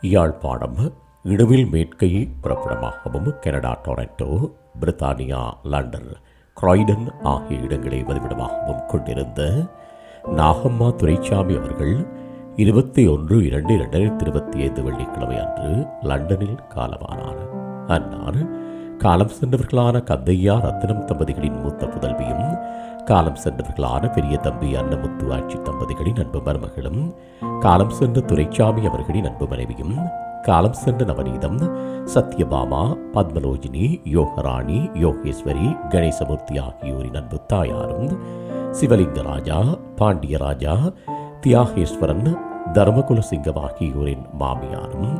யாழ்ப்பாணம் இடுவில் மேற்கை புறப்படமாகவும் Canada Toronto பிரித்தானியா லண்டன் கிராய்டன் ஆகிய இடங்களை வதிவிடமாகவும் கொண்டிருந்த நாகம்மா துரைசாமி அவர்கள் இருபத்தி ஒன்று இரண்டு இரண்டாயிரத்தி இருபத்தி ஐந்து வெள்ளிக்கிழமை அன்று லண்டனில் காலமானார். அன்னார் காலம் சென்றவர்களான கந்தையா ரத்தினம் தம்பதிகளின் மூத்த புதல்வியும் காலம் சென்றவர்களான பெரிய தம்பி அன்னமுத்து ஆட்சி தம்பதிகளின் அன்பு மருமகளும் காலம் சென்ற துரைச்சாமி அவர்களின் அன்பு மனைவியும் காலம் சென்ற நவநீதம் சத்யபாமா பத்மலோஜினி யோகராணி யோகேஸ்வரி கணேசமூர்த்தி ஆகியோரின் அன்பு தாயாரும் சிவலிங்கராஜா பாண்டியராஜா தியாகேஸ்வரன் தர்மகுலசிங்கம் ஆகியோரின் மாமியாரும்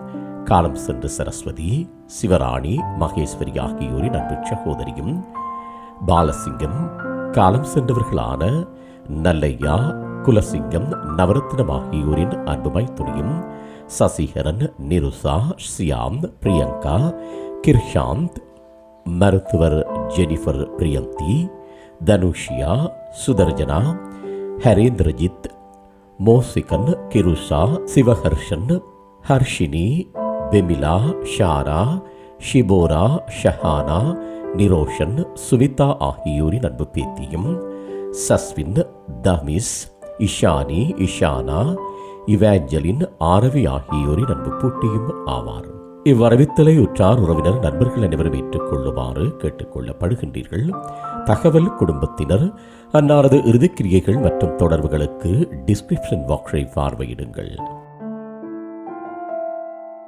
காலம் சென்ற சரஸ்வதி சிவராணி மகேஸ்வரி ஆகியோரின் அன்பு சகோதரியும் பாலசிங்கம் காலம் சென்றவர்களான நல்லையா குலசிங்கம் நவரத்னம் ஆகியோரின் அன்புமை துணியும் சசிகரன் நிருசா சியாம் பிரியங்கா கிர்ஷாந்த் மருத்துவர் ஜெனிஃபர் பிரியந்தி தனுஷியா சுதர்ஜனா ஹரேந்திரஜித் மோசிகன் கிருஷா சிவஹர்ஷன் ஹர்ஷினி பெமிலா ஷாரா ஷிபோரா ஷஹானா நிரோஷன் சுவிதா ஆகியோரின் அன்பு பேத்தியும் சஸ்வின் தமிஸ் இஷானி இஷானா இவாஞ்சலின் ஆரவி ஆகியோரின் அன்பு பூட்டியும் ஆவார் இவ்வரவித்தலை உற்றார் உறவினர் நண்பர்கள் அனைவரும் ஏற்றுக்கொள்ளுமாறு கேட்டுக்கொள்ளப்படுகின்றீர்கள் தகவல் குடும்பத்தினர் அன்னாரது இறுதிக்கிரியைகள் மற்றும் தொடர்புகளுக்கு டிஸ்கிரிப்ஷன் பாக்ஸை பார்வையிடுங்கள்.